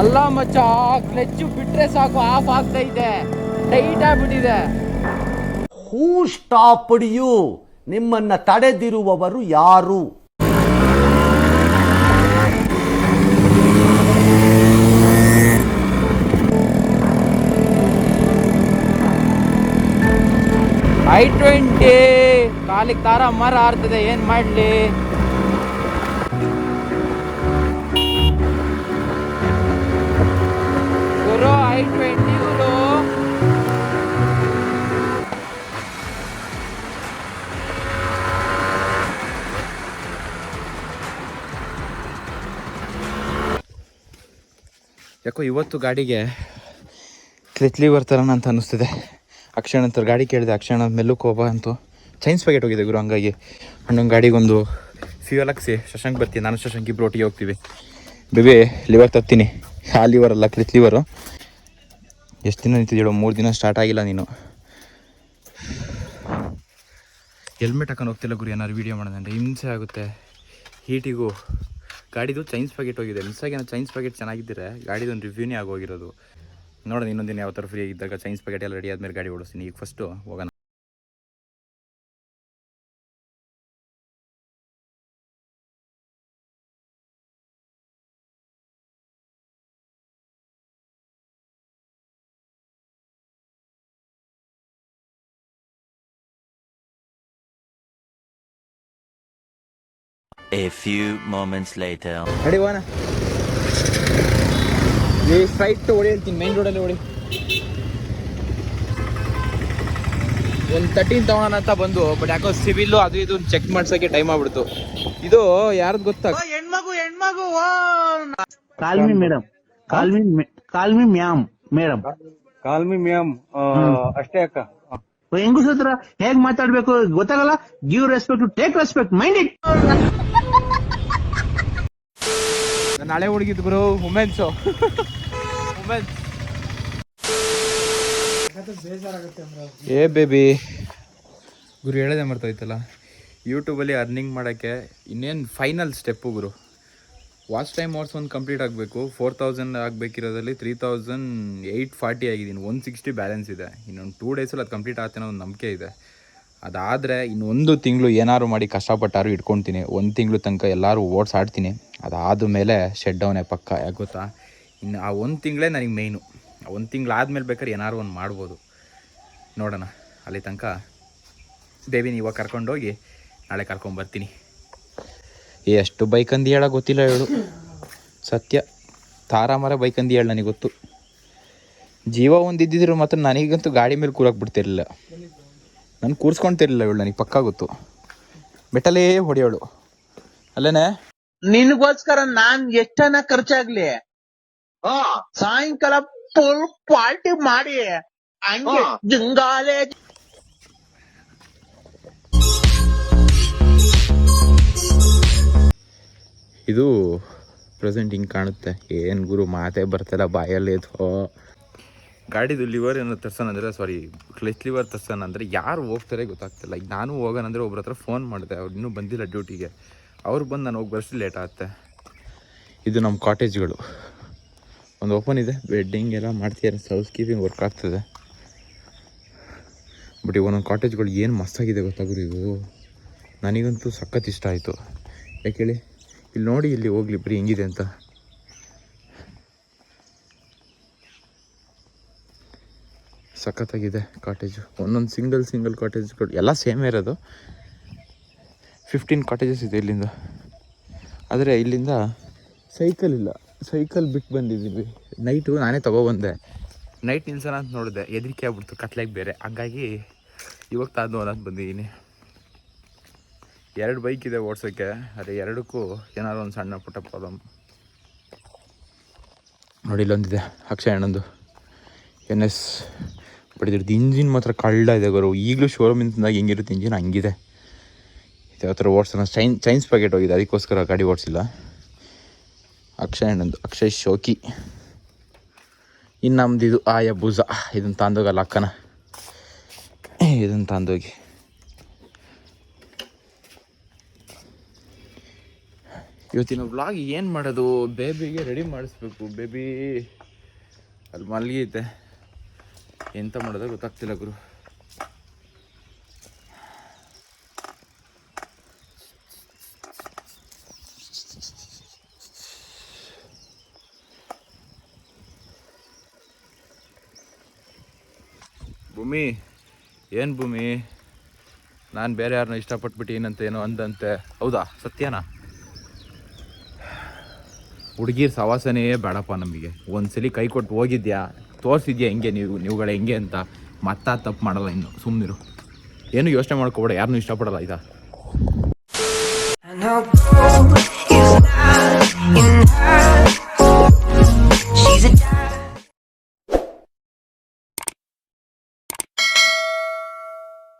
ಅಲ್ಲ ಮಚ್ಚ ಕ್ಲಚ್ ಬಿಟ್ರೆ ಸಾಕು ಆಫ್ ಆಗ್ತಾ ಇದೆ. ಟೈಟ್ ಆಗ್ಬಿಟ್ಟಿದೆ. ಹೂ ಸ್ಟಾಪ್ಡ್ ಯು ನಿಮ್ಮನ್ನ ತಡೆದಿರುವವರು ಯಾರು? ಐ ಟ್ವೆಂಟಿ ಕಾಲಿಗೆ ತಾರ ಮರ ಆರ್ತದೆ ಏನ್ ಮಾಡ್ಲಿ? ಯಾಕೋ ಇವತ್ತು ಗಾಡಿಗೆ ಕ್ಲಿತ್ಲಿ ಬರ್ತಾರಣ ಅಂತ ಅನ್ನಿಸ್ತಿದೆ. ಅಕ್ಷಣ ಅಂತ ಗಾಡಿ ಕೇಳಿದೆ, ಅಕ್ಷಣ ಮೆಲ್ಲಕ್ಕೆ ಹೋಗ ಅಂತು. ಚೈನ್ಸ್ ಪ್ಯಾಕೆಟ್ ಹೋಗಿದೆ ಗುರು, ಹಂಗಾಗಿ. ಅಣ್ಣನ ಗಾಡಿಗೊಂದು ಫ್ಯೂಯಲ್ ಹಾಕ್ಸಿ, ಶಶಾಂಕ್ ಬರ್ತೀನಿ, ನಾನು ಶಶಾಂಕ್ ಇಬ್ಬರು ಒಟ್ಟಿಗೆ ಹೋಗ್ತೀವಿ. ಬೇಬಿ ಲಿವರ್ ತರ್ತೀನಿ ಆ ಲಿವರ್ ಅಲ್ಲ ಕ್ಲಿತ್ ಲಿವರು ಎಷ್ಟು ದಿನ ನಿಂತಿದ್ದೀಡೋ ಮೂರು ದಿನ ಸ್ಟಾರ್ಟ್ ಆಗಿಲ್ಲ ನೀನು. ಹೆಲ್ಮೆಟ್ ಹಾಕೊಂಡು ಹೋಗ್ತಿಲ್ಲ ಗುರು, ಏನಾದ್ರು ವೀಡಿಯೋ ಮಾಡೋದಂದ್ರೆ ಹಿಂಸೆ ಆಗುತ್ತೆ. ಹೀಟಿಗೂ ಗಾಡಿದು ಚೈನ್ಸ್ ಪ್ಯಾಕೆಟ್ ಹೋಗಿದೆ. ಮಿಸ್ಸಾಗಿ ಏನೋ ಚೈನ್ಸ್ ಪ್ಯಾಕೆಟ್ ಚೆನ್ನಾಗಿದ್ದರೆ ಗಾಡಿದೊಂದು ರಿವ್ಯೂನೇ ಆಗೋಗಿರೋದು. ನೋಡೋಣ, ಇನ್ನೊಂದು ಯಾವ ಥರ ಫ್ರೀ ಇದ್ದಾಗ ಚೈನ್ಸ್ ಪ್ಯಾಕೆಟ್ ಎಲ್ಲ ರೆಡಿ ಆದಮೇಲೆ ಗಾಡಿ ಓಡಿಸ್ತೀನಿ. ಈಗ ಫಸ್ಟು ಹೋಗೋಣ. A few moments later. Ready ಹೋಗೋಣ ಈ ಸ್ಟ್ರೈಟ್ ಹೊಡಿ ಹೇಳ್ತೀನಿ ಮೈನ್ ರೋಡಲ್ಲಿ ಹೊಡಿ. ಒಂದು ತರ್ಟೀನ್ ತಗೋಣ ಅಂತ ಬಂದು ಬಟ್ ಯಾಕೋ ಸಿವಿಲ್ಲು ಅದು ಇದು ಚೆಕ್ ಮಾಡ್ಸೋಕ್ಕೆ ಟೈಮ್ ಆಗ್ಬಿಡ್ತು. ಇದು ಯಾರ್ದು ಗೊತ್ತಾ? ಹೆಣ್ಮಗು madam call me me call me ma'am madam call me ma'am ಅಷ್ಟೇ ಅಕ್ಕ. ಹೆಂಗಸ್ ಹತ್ರ ಹೇಗ್ ಮಾತಾಡ್ಬೇಕು ಗೊತ್ತಾಗಲ್ಲ? Give respect take respect mind it ನಾನು ಹಳೆ ಹುಡುಗಿದ್ ಗುರು ವುಮೆನ್ಸು ವುಮೆನ್ಸ್ ಏ ಬೇಬಿ ಗುರು ಹೇಳೋದೇ ಮರ್ತೋಯ್ತಲ್ಲ. ಯೂಟ್ಯೂಬಲ್ಲಿ ಅರ್ನಿಂಗ್ ಮಾಡೋಕ್ಕೆ ಇನ್ನೇನು ಫೈನಲ್ ಸ್ಟೆಪ್ಪು ಗುರು. ವಾಚ್ ಟೈಮ್ ಅವರ್ಸ್ ಒಂದು ಕಂಪ್ಲೀಟ್ ಆಗಬೇಕು. ಫೋರ್ ತೌಸಂಡ್ ಆಗಬೇಕಿರೋದ್ರಲ್ಲಿ ತ್ರೀ ತೌಸಂಡ್ ಏಯ್ಟ್ ಫಾರ್ಟಿ ಆಗಿದ್ದೀನಿ. ಒನ್ ಸಿಕ್ಸ್ಟಿ ಬ್ಯಾಲೆನ್ಸ್ ಇದೆ. ಇನ್ನೊಂದು ಟೂ ಡೇಸಲ್ಲಿ ಅದು ಕಂಪ್ಲೀಟ್ ಆಗ್ತೇನೋ ಒಂದು ನಂಬಿಕೆ ಇದೆ. ಅದಾದರೆ ಇನ್ನೊಂದು ತಿಂಗಳು ಏನಾದ್ರು ಮಾಡಿ ಕಷ್ಟಪಟ್ಟಾರು ಇಟ್ಕೊತೀನಿ. ಒಂದು ತಿಂಗಳು ತನಕ ಎಲ್ಲರೂ ಓಡ್ಸಾಡ್ತೀನಿ ಅದಾದ ಮೇಲೆ ಶೆಡ್ ಡೌನೇ ಪಕ್ಕ. ಯಾಕೆ ಗೊತ್ತಾ? ಇನ್ನು ಆ ಒಂದು ತಿಂಗಳೇ ನನಗೆ ಮೇಯ್ನು ಒಂದು ತಿಂಗಳು ಆದಮೇಲೆ ಬೇಕಾದ್ರೆ ಏನಾದ್ರು ಒಂದು ಮಾಡ್ಬೋದು. ನೋಡೋಣ. ಅಲ್ಲಿ ತನಕ ಬೇಬಿನ ಇವಾಗ ಕರ್ಕೊಂಡೋಗಿ ನಾಳೆ ಕರ್ಕೊಂಬರ್ತೀನಿ ಎಷ್ಟು ಬೈಕ್ ಅಂದು ಹೇಳ ಗೊತ್ತಿಲ್ಲ ಹೇಳು. ಸತ್ಯ. ತಾರಾಮರ ಬೈಕ್ ಅಂದು ಹೇಳು ನನಗೆ ಗೊತ್ತು. ಜೀವ ಒಂದು ಇದ್ದಿದ್ರು ಮಾತ್ರ ನನಗಂತೂ ಗಾಡಿ ಮೇಲೆ ಕೂರಕ್ಕೆ ಬಿಡ್ತಿರ್ಲಿಲ್ಲ. ನಾನು ಕೂರಿಸ್ಕೊಂತಿರ್ಲಿಲ್ಲ ಇವಳು ನನಗೆ ಪಕ್ಕ ಗೊತ್ತು. ಬೆಟ್ಟಲೇ ಹೊಡೆಯೋಳು. ಅಲ್ಲೇನೆ? ನಿನ್ಗೋಸ್ಕರ ನಾನ್ ಎಷ್ಟನ ಖರ್ಚಾಗ್ಲಿ? ಸಾಯಂಕಾಲ ಫುಲ್ ಪಾರ್ಟಿ ಮಾಡಿ ಹಂಗೆ ಜಿಂಗಾಲೆ ಇದು ಪ್ರೆಸೆಂಟ್ ಹಿಂಗೆ ಕಾಣುತ್ತೆ. ಏನು ಗುರು ಮಾತೇ ಬರ್ತಿಲ್ಲ ಬಾಯಲ್ಲಿ ಥೋ ಗಾಡಿದು ಲಿವರ್ ಏನೋ ತರ್ಸೋಣ ಸಾರಿ ಕ್ಲಚ್ ಲಿವರ್ ತರ್ಸೋಣ ಅಂದರೆ ಯಾರು ಹೋಗ್ತಾರೆ ಗೊತ್ತಾಗ್ತಿಲ್ಲ. ಈಗ ನಾನು ಹೋಗೋಣ ಅಂದರೆ ಒಬ್ರ ಹತ್ರ ಫೋನ್ ಮಾಡಿದೆ, ಅವ್ರು ಇನ್ನೂ ಬಂದಿಲ್ಲ ಡ್ಯೂಟಿಗೆ ಅವ್ರು ಬಂದು ನಾನು ಹೋಗಿ ಬರೋಷ್ಟು ಲೇಟ್ ಆಗುತ್ತೆ. ಇದು ನಮ್ಮ ಕಾಟೇಜ್ಗಳು ಒಂದು ಓಪನ್ ಇದೆ ವೆಡ್ಡಿಂಗ್ ಎಲ್ಲ ಮಾಡ್ತಿದ್ದಾರೆ ಹೌಸ್ ಕೀಪಿಂಗ್ ವರ್ಕ್ ಆಗ್ತದೆ. ಬಟ್ ಈಗ ಒಂದೊಂದು ಕಾಟೇಜ್ಗಳು ಏನು ಮಸ್ತಾಗಿದೆ ಗೊತ್ತಾಗ್ರಿ ಇವು ನನಗಂತೂ ಸಖತ್ ಇಷ್ಟ ಆಯಿತು. ಯಾಕೆ ಹೇಳಿ? ಇಲ್ಲಿ ನೋಡಿ, ಇಲ್ಲಿ ಹೋಗ್ಲಿ, ಬರೀ ಹೆಂಗಿದೆ ಅಂತ. ಸಖತ್ತಾಗಿದೆ ಕಾಟೇಜು ಒಂದೊಂದು ಸಿಂಗಲ್ ಸಿಂಗಲ್ ಕಾಟೇಜ್ಗಳು ಎಲ್ಲ ಸೇಮೇ ಇರೋದು. ಫಿಫ್ಟೀನ್ ಕಾಟೇಜಸ್ ಇದೆ ಇಲ್ಲಿಂದ. ಆದರೆ ಇಲ್ಲಿಂದ ಸೈಕಲ್ ಇಲ್ಲ. ಸೈಕಲ್ ಬಿಟ್ಟು ಬಂದಿದ್ದೀವಿ. ನೈಟು ನಾನೇ ತೊಗೊಬಂದೆ ನೈಟ್ ನಿಲ್ಸೋಣ ಅಂತ ನೋಡಿದೆ. ಎದ್ರಿಕೆ ಆಗ್ಬಿಡ್ತು, ಕತ್ಲಾಗಿ ಬೇರೆ. ಹಾಗಾಗಿ ಇವಾಗ ತಾನು ಅನ್ನೋದು ಬಂದಿದ್ದೀನಿ. ಎರಡು ಬೈಕ್ ಇದೆ ಓಡಿಸೋಕ್ಕೆ ಅದೇ ಎರಡಕ್ಕೂ ಏನಾದ್ರು ಒಂದು ಸಣ್ಣ ಪುಟ್ಟ ಪ್ರಾಬ್ಲಮ್ ನೋಡಿ ಇಲ್ಲೊಂದಿದೆ. ಅಕ್ಷಯ ಅಣ್ಣಂದು. ಎನ್ ಎಸ್ ಬಟ್ ಇದ್ರದ್ದು ಇಂಜಿನ್ ಮಾತ್ರ ಕಳ್ಳ ಇದೆ ಗುರು ಈಗಲೂ ಶೋರೂಮಿಂದಾಗ ಹೆಂಗಿರುತ್ತೆ ಇಂಜಿನ್? ಹಂಗಿದೆ. ಇದು ಯಾವ ಥರ ಓಡಿಸೋಣ. ಚೈನ್ ಚೈನ್ಸ್ ಪ್ಯಾಕೆಟ್ ಹೋಗಿದೆ. ಅದಕ್ಕೋಸ್ಕರ ಗಾಡಿ ಓಡಿಸಿಲ್ಲ. ಅಕ್ಷಯ್ ಅಣ್ಣಂದು. ಅಕ್ಷಯ್ ಶೋಕಿ. ಇನ್ನು ನಮ್ದು ಇದು ಆಯ ಭುಜ ಇದನ್ನು ತಾಂದೋಗಲ್ಲ ಅಕ್ಕನ. ಇದನ್ನು ತಂದೋಗಿ. ಇವತ್ತಿನ ವ್ಲಾಗ್ ಏನು ಮಾಡೋದು? ಬೇಬಿಗೆ ರೆಡಿ ಮಾಡಿಸ್ಬೇಕು. ಬೇಬಿ ಅಲ್ಲಿ ಮಲಗೈತೆ ಎಂತ ಮಾಡೋದು ಗೊತ್ತಾಗ್ತಿಲ್ಲ ಗುರು. ಭೂಮಿ, ಏನು ಭೂಮಿ? ನಾನು ಬೇರೆ ಯಾರನ್ನ ಇಷ್ಟಪಟ್ಬಿಟ್ಟು ಏನೋ ಅಂದಂತೆ. ಹೌದಾ? ಸತ್ಯನಾ? ಹುಡುಗಿರ್ ಸವಾಸನೇ ಬೇಡಪ್ಪ ನಮಗೆ. ಒಂದ್ಸಲಿ ಕೈ ಕೊಟ್ಟು ಹೋಗಿದ್ಯಾ? ತೋರಿಸಿದ್ಯಾ ಹೆಂಗೆ ನೀವು ನೀವುಗಳು ಹೆಂಗೆ ಅಂತ ಮತ್ತ ತಪ್ಪು ಮಾಡಲ್ಲ ಇನ್ನು. ಸುಮ್ಮನಿರು ಏನು ಯೋಚನೆ ಮಾಡ್ಕೋಬೇಡ ಯಾರನ್ನೂ ಇಷ್ಟಪಡಲ್ಲ ಆಯ್ತಾ